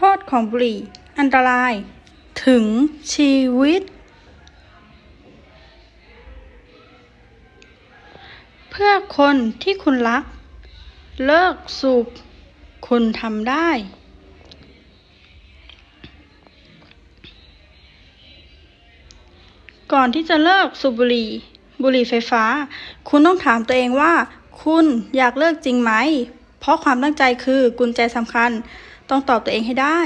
ทษของบุหรี่ อันตราย ถึงชีวิต เพื่อคนที่คุณรัก เลิกสูบคุณทำได้ ก่อนที่จะเลิกสูบบุหรี่ บุหรี่ไฟฟ้า คุณต้องถามตัวเองว่า คุณอยากเลิกจริงไหม เพราะความตั้งใจคือกุญแจสำคัญ ต้องตอบตัวเองให้ได้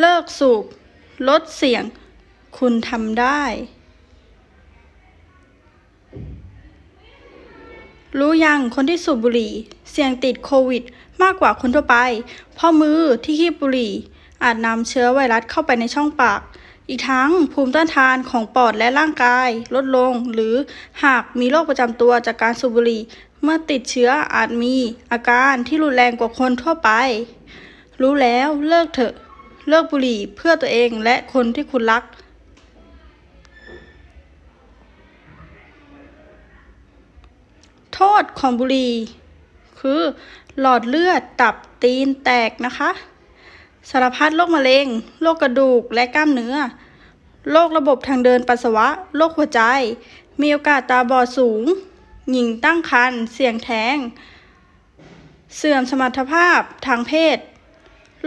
เลิกสูบ ลดเสี่ยง คุณทำได้ รู้ยังคนที่สูบบุหรี่ เสี่ยงติดโควิด มากกว่าคนทั่วไป เพราะมือที่คีบบุหรี่ อาจนำเชื้อไวรัสเข้าไปในช่องปาก อีกทั้งภูมิต้านทานของปอดและร่างกาย ลดลง หรือหากมีโรคประจำตัวจากการสูบบุหรี่ เมื่อติดเชื้ออาจมีอาการที่รุนแรงกว่าคนทั่วไป รู้แล้วเลิกเถอะ เลิกบุหรี่เพื่อตัวเองและคนที่คุณรักโทษของบุหรี่คือหลอดเลือดตับตีนแตกนะคะ สารพัดโรคมะเร็ง โรคกระดูกและกล้ามเนื้อ โรคระบบทางเดินปัสสาวะ โรคหัวใจ มีโอกาสตาบอดสูง หญิงตั้งครรภ์ เสี่ยงแท้ง เสื่อมสมรรถภาพทางเพศ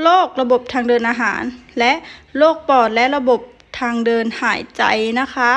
โรคระบบทางเดินอาหาร และโรคปอดและระบบทางเดินหายใจนะคะ